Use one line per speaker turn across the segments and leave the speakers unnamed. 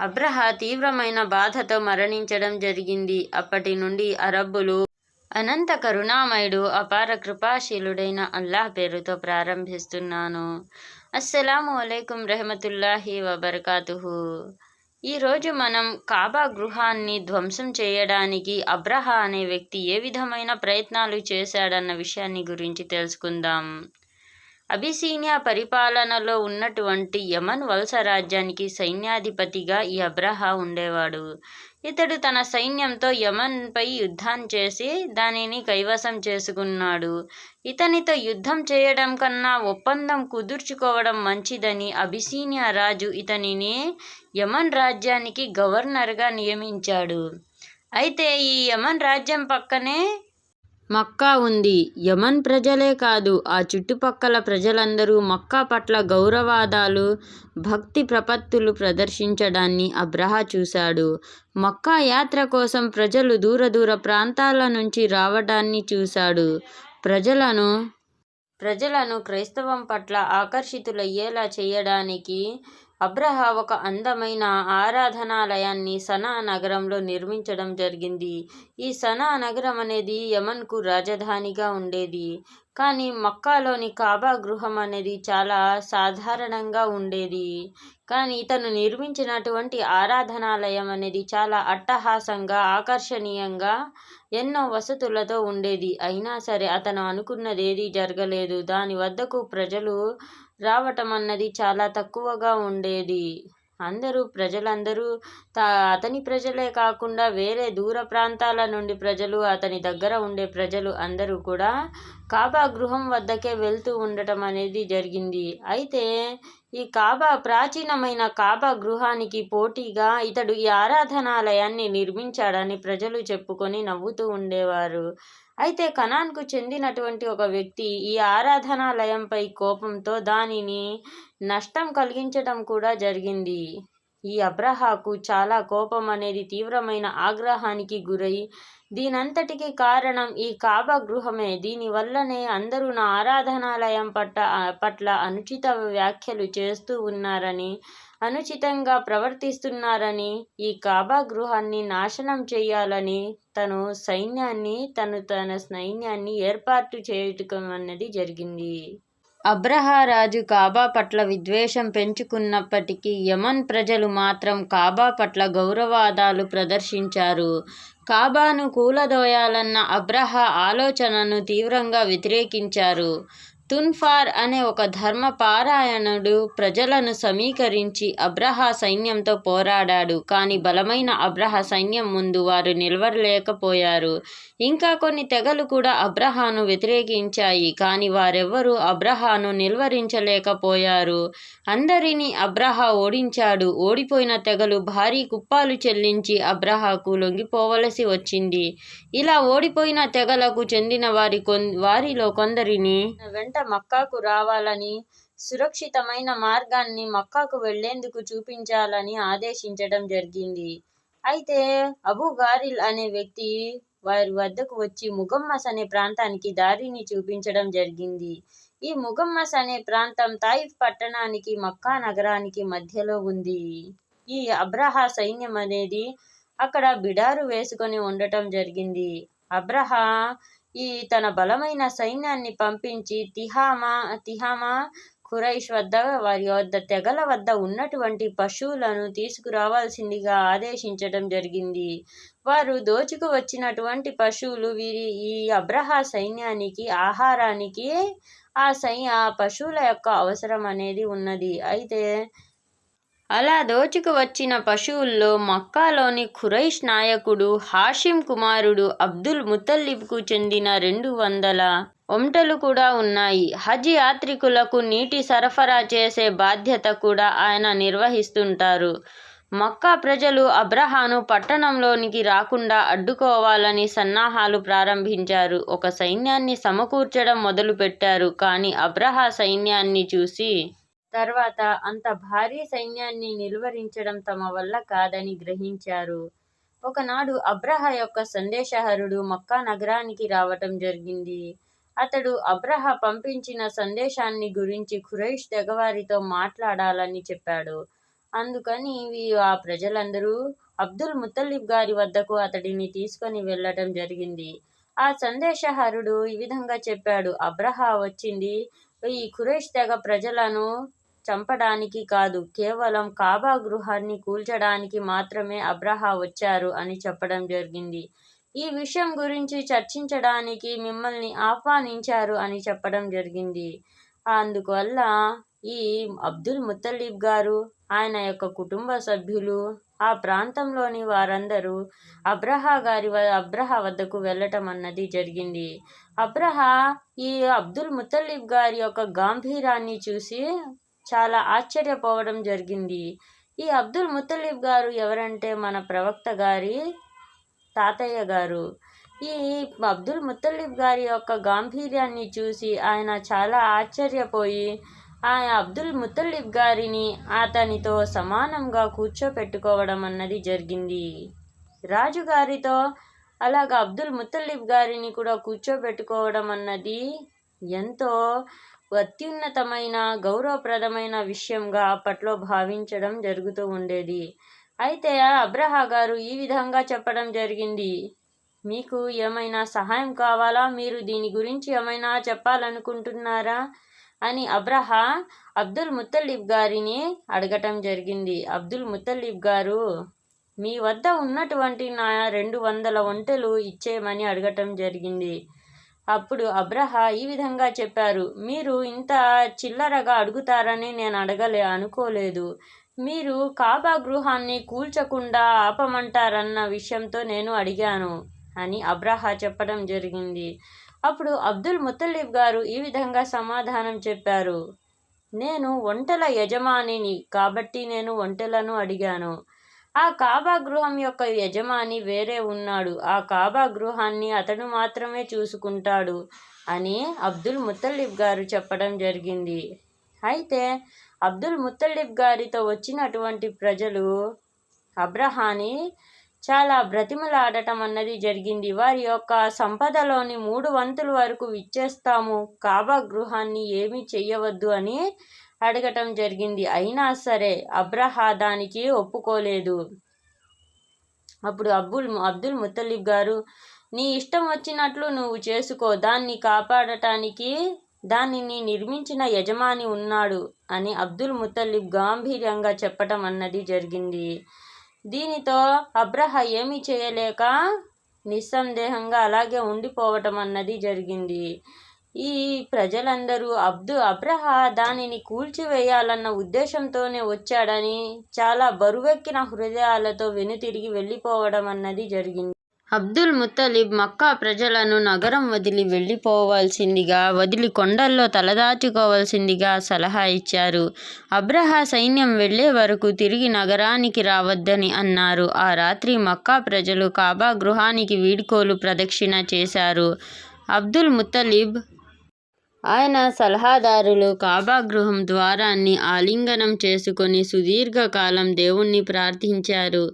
అబ్రహ తీవ్రమైన బాధతో మరణించడం జరిగింది. అప్పటి నుండి అరబ్బులు అనంత కరుణామయుడు అపార కృపాశీలుడైన అల్లాహ్ పేరుతో ప్రారంభిస్తున్నాను. అస్సలాము అలైకుం రెహమతుల్లాహి వబర్కాతుహు. ఈరోజు మనం కాబా గృహాన్ని ధ్వంసం చేయడానికి అబ్రహ అనే వ్యక్తి ఏ విధమైన ప్రయత్నాలు చేశాడన్న విషయాన్ని గురించి తెలుసుకుందాం. అబిసీనియా పరిపాలనలో ఉన్నటువంటి యమన్ వలస రాజ్యానికి సైన్యాధిపతిగా ఈ అబ్రహా ఉండేవాడు. ఇతడు తన సైన్యంతో యమన్పై యుద్ధం చేసి దానిని కైవసం చేసుకున్నాడు. ఇతనితో యుద్ధం చేయడం కన్నా ఒప్పందం కుదుర్చుకోవడం మంచిదని అబిసీనియా రాజు ఇతనిని యమన్ రాజ్యానికి గవర్నర్గా నియమించాడు. అయితే ఈ యమన్ రాజ్యం పక్కనే మక్కా ఉంది. యమన్ ప్రజలే కాదు ఆ చుట్టుపక్కల ప్రజలందరూ మక్కా పట్ల గౌరవాదాలు భక్తి ప్రపత్తులు ప్రదర్శించడాన్ని అబ్రహ చూశాడు. మక్కా యాత్ర కోసం ప్రజలు దూర దూర ప్రాంతాల నుంచి రావడాన్ని చూశాడు. ప్రజలను ప్రజలను క్రైస్తవం పట్ల ఆకర్షితులయ్యేలా చేయడానికి అబ్రహ ఒక అందమైన ఆరాధనాలయాన్ని సనా నగరంలో నిర్మించడం జరిగింది. ఈ సనా నగరం అనేది యమన్కు రాజధానిగా ఉండేది. కానీ మక్కాలోని కాబా గృహం అనేది చాలా సాధారణంగా ఉండేది. కానీ ఇతను నిర్మించినటువంటి ఆరాధనాలయం అనేది చాలా అట్టహాసంగా ఆకర్షణీయంగా ఎన్నో వసతులతో ఉండేది. అయినా సరే అతను అనుకున్నది ఏదీ జరగలేదు. దాని వద్దకు ప్రజలు రావటం అన్నది చాలా తక్కువగా ఉండేది. అందరూ ప్రజలందరూ తా అతని ప్రజలే కాకుండా వేరే దూర ప్రాంతాల నుండి ప్రజలు అతని దగ్గర ఉండే ప్రజలు అందరూ కూడా కాబా గృహం వద్దకే వెళ్తూ ఉండటం అనేది జరిగింది. అయితే ఈ కాబా ప్రాచీనమైన కాబా గృహానికి పోటీగా ఇతడు ఈ ఆరాధనాలయాన్ని నిర్మించాడని ప్రజలు చెప్పుకొని నవ్వుతూ ఉండేవారు. అయితే కనాన్కు చెందినటువంటి ఒక వ్యక్తి ఈ ఆరాధనాలయంపై కోపంతో దానిని నష్టం కలిగించడం కూడా జరిగింది. ఈ అబ్రహాకు చాలా కోపం అనేది తీవ్రమైన ఆగ్రహానికి గురై దీనంతటికి కారణం ఈ కాబా గృహమే. దీనివల్లనే అందరూ నా ఆరాధనాలయం పట్ల పట్ల అనుచిత వ్యాఖ్యలు చేస్తూ ఉన్నారని అనుచితంగా ప్రవర్తిస్తున్నారని ఈ కాబా గృహాన్ని నాశనం చేయాలని తను సైన్యాన్ని తను తన సైన్యాన్ని ఏర్పాటు చేయటం అన్నది జరిగింది అబ్రహారాజు కాబా పట్ల విద్వేషం పెంచుకున్నప్పటికీ యమన్ ప్రజలు మాత్రం కాబా పట్ల గౌరవాదాలు ప్రదర్శించారు. కాబాను కూలదోయాలన్న అబ్రహ ఆలోచనను తీవ్రంగా వ్యతిరేకించారు. తున్ఫార్ అనే ఒక ధర్మపారాయణుడు ప్రజలను సమీకరించి అబ్రహా సైన్యంతో పోరాడాడు. కానీ బలమైన అబ్రహా సైన్యం ముందు వారు నిలవలేకపోయారు. ఇంకా కొన్ని తెగలు కూడా అబ్రహాను వ్యతిరేకించాయి. కానీ వారెవ్వరూ అబ్రహాను నిలువరించలేకపోయారు. అందరినీ అబ్రహా ఓడించాడు. ఓడిపోయిన తెగలు భారీ కుప్పాలు చెల్లించి అబ్రహాకు లొంగిపోవలసి వచ్చింది. ఇలా ఓడిపోయిన తెగలకు చెందిన వారి కొన్ వారిలో కొందరిని వెంట మక్కాకు రావాలని సురక్షితమైన మార్గాన్ని మక్కాకు వెళ్ళేందుకు చూపించాలని ఆదేశించడం జరిగింది. అయితే అబూ గారిల్ అనే వ్యక్తి వారి వద్దకు వచ్చి ముగమ్మస్ అనే ప్రాంతానికి దారిని చూపించడం జరిగింది. ఈ ముగమ్మస్ అనే ప్రాంతం తాయిఫ్ పట్టణానికి మక్కా నగరానికి మధ్యలో ఉంది. ఈ అబ్రహా సైన్యం అనేది అక్కడ బిడారు వేసుకొని ఉండటం జరిగింది. అబ్రహా ఈ తన బలమైన సైన్యాన్ని పంపించి తిహామా తిహామా ఖురైష్ వద్ద వారి వద్ద తెగల వద్ద ఉన్నటువంటి పశువులను తీసుకురావాల్సిందిగా ఆదేశించడం జరిగింది. వారు దోచుకు వచ్చినటువంటి పశువులు వీరి ఈ అబ్రహా సైన్యానికి ఆహారానికి ఆ సై ఆ పశువుల యొక్క అవసరం అనేది ఉన్నది. అయితే అలా దోచుకు వచ్చిన పశువుల్లో మక్కాలోని ఖురైష్ నాయకుడు హాషిం కుమారుడు అబ్దుల్ ముతల్లిబ్కు చెందిన రెండు వందల ఒంటలు కూడా ఉన్నాయి. హజ్ యాత్రికులకు నీటి సరఫరా చేసే బాధ్యత కూడా ఆయన నిర్వహిస్తుంటారు. మక్కా ప్రజలు అబ్రహాను పట్టణంలోనికి రాకుండా అడ్డుకోవాలని సన్నాహాలు ప్రారంభించారు. ఒక సైన్యాన్ని సమకూర్చడం మొదలుపెట్టారు. కానీ అబ్రహా సైన్యాన్ని చూసి తర్వాత అంత భారీ సైన్యాన్ని నిలువరించడం తమ వల్ల కాదని గ్రహించారు. ఒకనాడు అబ్రహ యొక్క సందేశహరుడు మక్కా నగరానికి రావటం జరిగింది. అతడు అబ్రహ పంపించిన సందేశాన్ని గురించి ఖురైష్ తెగవారితో మాట్లాడాలని చెప్పాడు. అందుకని ఆ ప్రజలందరూ అబ్దుల్ ముత్తలిబ్ గారి వద్దకు అతడిని తీసుకొని వెళ్ళటం జరిగింది. ఆ సందేశహరుడు ఈ విధంగా చెప్పాడు. అబ్రహా వచ్చింది ఈ ఖురేష్ తెగ ప్రజలను చంపడానికి కాదు కేవలం కాబా గృహాన్ని కూల్చడానికి మాత్రమే అబ్రహా వచ్చారు అని చెప్పడం జరిగింది. ఈ విషయం గురించి చర్చించడానికి మిమ్మల్ని ఆహ్వానించారు అని చెప్పడం జరిగింది. అందువల్ల ఈ అబ్దుల్ ముత్తలీబ్ గారు ఆయన యొక్క కుటుంబ సభ్యులు ఆ ప్రాంతంలోని వారందరూ అబ్రహా గారి వ- అబ్రహా వద్దకు వెళ్ళటం అన్నది జరిగింది. అబ్రహా ఈ అబ్దుల్ ముత్తలీబ్ గారి యొక్క గాంభీర్యాన్ని చూసి చాలా ఆశ్చర్యపోవడం జరిగింది. ఈ అబ్దుల్ ముత్తలీబ్ గారు ఎవరంటే మన ప్రవక్త గారి తాతయ్య గారు. ఈ అబ్దుల్ ముత్తలీబ్ గారి యొక్క గాంభీర్యాన్ని చూసి ఆయన చాలా ఆశ్చర్యపోయి ఆయన అబ్దుల్ ముత్తలీబ్ గారిని అతనితో సమానంగా కూర్చోపెట్టుకోవడం అన్నది జరిగింది. రాజుగారితో అలాగ అబ్దుల్ ముత్తలీబ్ గారిని కూడా కూర్చోబెట్టుకోవడం అన్నది ఎంతో అత్యున్నతమైన గౌరవప్రదమైన విషయంగా అప్పట్లో భావించడం జరుగుతూ ఉండేది. అయితే అబ్రహా గారు ఈ విధంగా చెప్పడం జరిగింది. మీకు ఏమైనా సహాయం కావాలా? మీరు దీని గురించి ఏమైనా చెప్పాలనుకుంటున్నారా? అని అబ్రహా అబ్దుల్ ముత్తలీబ్ గారిని అడగటం జరిగింది. అబ్దుల్ ముత్తలీబ్ గారు మీ వద్ద ఉన్నటువంటి నా రెండు వందల ఒంటెలు ఇచ్చేయమని అడగటం జరిగింది. అప్పుడు అబ్రహా ఈ విధంగా చెప్పారు మీరు ఇంత చిల్లరగా అడుగుతారని నేను అడగలే అనుకోలేదు. మీరు కాబా గృహాన్ని కూల్చకుండా ఆపమంటారన్న విషయంతో నేను అడిగాను అని అబ్రహా చెప్పడం జరిగింది. అప్పుడు అబ్దుల్ ముత్తలిబ్ గారు ఈ విధంగా సమాధానం చెప్పారు నేను ఒంటెల యజమానిని కాబట్టి నేను ఒంటెలను అడిగాను. ఆ కాబా గృహం యొక్క యజమాని వేరే ఉన్నాడు. ఆ కాబా గృహాన్ని అతడు మాత్రమే చూసుకుంటాడు అని అబ్దుల్ ముత్తలిబ్ గారు చెప్పడం జరిగింది. అయితే అబ్దుల్ ముత్తలిబ్ గారితో వచ్చినటువంటి ప్రజలు అబ్రహాని చాలా బ్రతిమలాడటం అన్నది జరిగింది. వారి యొక్క సంపదలోని మూడు వంతుల వరకు ఇచ్చేస్తాము కాబా గృహాన్ని ఏమీ చెయ్యవద్దు అని అడగటం జరిగింది. అయినా సరే అబ్రహా దానికి ఒప్పుకోలేదు. అప్పుడు అబ్బుల్ అబ్దుల్ ముత్తలిబ్ గారు నీ ఇష్టం వచ్చినట్లు నువ్వు చేసుకో. దాన్ని కాపాడటానికి దానిని నిర్మించిన యజమాని ఉన్నాడు అని అబ్దుల్ ముత్తలిబ్ గాంభీర్యంగా చెప్పటం అన్నది జరిగింది. దీనితో అబ్రహ ఏమీ చేయలేక నిస్సందేహంగా అలాగే ఉండిపోవటం అన్నది జరిగింది. ఈ ప్రజలందరూ అబ్దు అబ్రహ దానిని కూల్చివేయాలన్న ఉద్దేశంతోనే వచ్చాడని చాలా బరువెక్కిన హృదయాలతో వెనుతిరిగి వెళ్ళిపోవడం అన్నది జరిగింది. అబ్దుల్ ముత్తలిబ్ మక్కా ప్రజలను నగరం వదిలి వెళ్ళిపోవాల్సిందిగా వదిలి కొండల్లో తలదాచుకోవాల్సిందిగా సలహా ఇచ్చారు. అబ్రహా సైన్యం వెళ్ళే వరకు తిరిగి నగరానికి రావద్దని అన్నారు. ఆ రాత్రి మక్కా ప్రజలు కాబా గృహానికి వీడ్కోలు ప్రదక్షిణ చేశారు. అబ్దుల్ ముత్తలిబ్ ఆయన సలహాదారులు కాబా గృహం ద్వారాన్ని ఆలింగనం చేసుకొని సుదీర్ఘకాలం దేవుణ్ణి ప్రార్థించారు.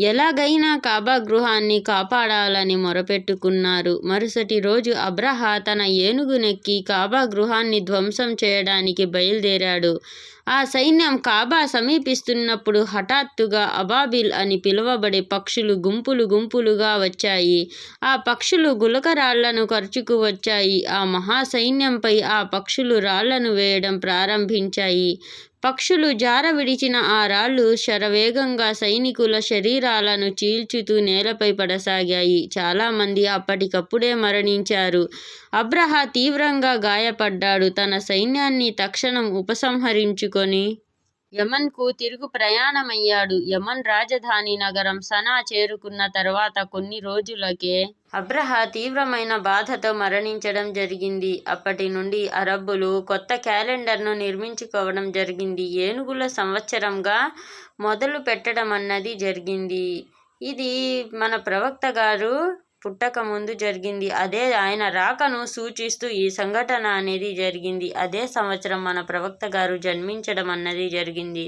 ఎలాగైనా కాబా గృహాన్ని కాపాడాలని మొరపెట్టుకున్నారు. మరుసటి రోజు అబ్రహా తన ఏనుగునెక్కి కాబా గృహాన్ని ధ్వంసం చేయడానికి బయలుదేరాడు. ఆ సైన్యం కాబా సమీపిస్తున్నప్పుడు హఠాత్తుగా అబాబిల్ అని పిలువబడే పక్షులు గుంపులు గుంపులుగా వచ్చాయి. ఆ పక్షులు గులకరాళ్ళను ఖర్చుకు వచ్చాయి. ఆ మహాసైన్యంపై ఆ పక్షులు రాళ్ళను వేయడం ప్రారంభించాయి. పక్షులు జార విడిచిన ఆ రాళ్ళు శరవేగంగా సైనికుల శరీరాలను చీల్చుతూ నేలపై పడసాగాయి. చాలామంది అప్పటికప్పుడే మరణించారు. అబ్రహా తీవ్రంగా గాయపడ్డాడు. తన సైన్యాన్ని తక్షణం ఉపసంహరించుకొని యమన్కు తిరుగు ప్రయాణమయ్యాడు. యమన్ రాజధాని నగరం సనా చేరుకున్న తర్వాత కొన్ని రోజులకే అబ్రహ తీవ్రమైన బాధతో మరణించడం జరిగింది. అప్పటి నుండి అరబ్బులు కొత్త క్యాలెండర్ను నిర్మించుకోవడం జరిగింది. ఏనుగుల సంవత్సరంగా మొదలు పెట్టడం అన్నది జరిగింది. ఇది మన ప్రవక్త గారు పుట్టక ముందు జరిగింది. అదే ఆయన రాకను సూచిస్తూ ఈ సంఘటన అనేది జరిగింది. అదే సంవత్సరం మన ప్రవక్త గారు జన్మించడం అన్నది జరిగింది.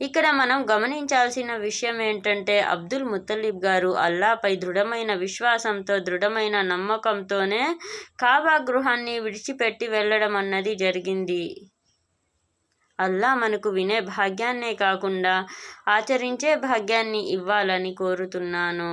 ఇక్కడ మనం గమనించాల్సిన విషయం ఏంటంటే అబ్దుల్ ముత్తలిబ్ గారు అల్లాపై దృఢమైన విశ్వాసంతో దృఢమైన నమ్మకంతోనే కాబా గృహాన్ని విడిచిపెట్టి వెళ్ళడం అన్నది జరిగింది. అల్లా మనకు వినే భాగ్యాన్నే కాకుండా ఆచరించే భాగ్యాన్ని ఇవ్వాలని కోరుతున్నాను.